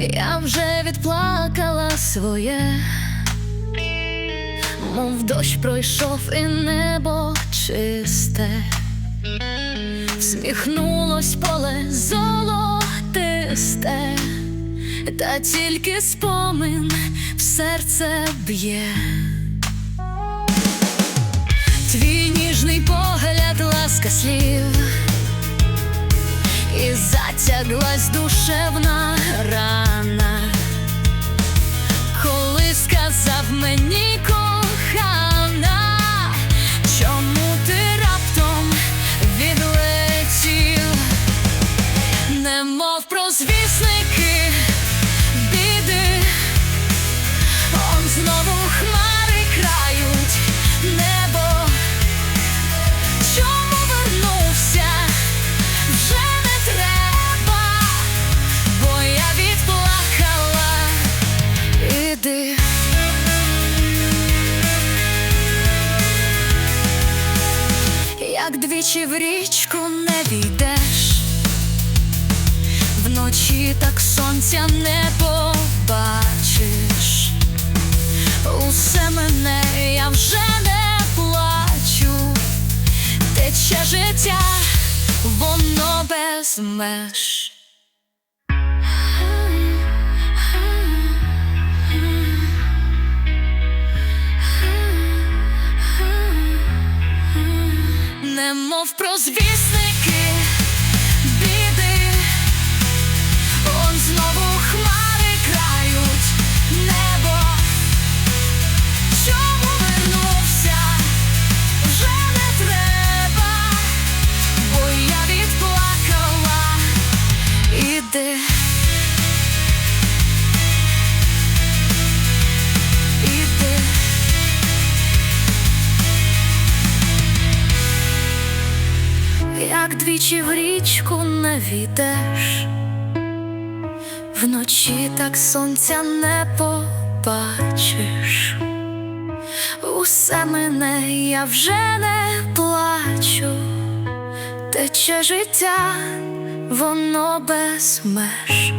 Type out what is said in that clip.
Я вже відплакала своє, мов дощ пройшов і небо чисте, всміхнулось поле золотисте, та тільки спомин в серце б'є. Твій ніжний погляд, ласка слів, і затяглась душевна рана, коли сказав мені кохана, чому ти раптом відлетів, немов прозвісники біди. Он знову хмари крають Як в річку не війдеш, вночі так сонця не побачиш. Усе мене я вже не плачу, тече життя, воно без меж. Немов прозвісники Як двічі в річку не війдеш, вночі так сонця не побачиш. Усе мене я вже не плачу, тече життя, воно без меж.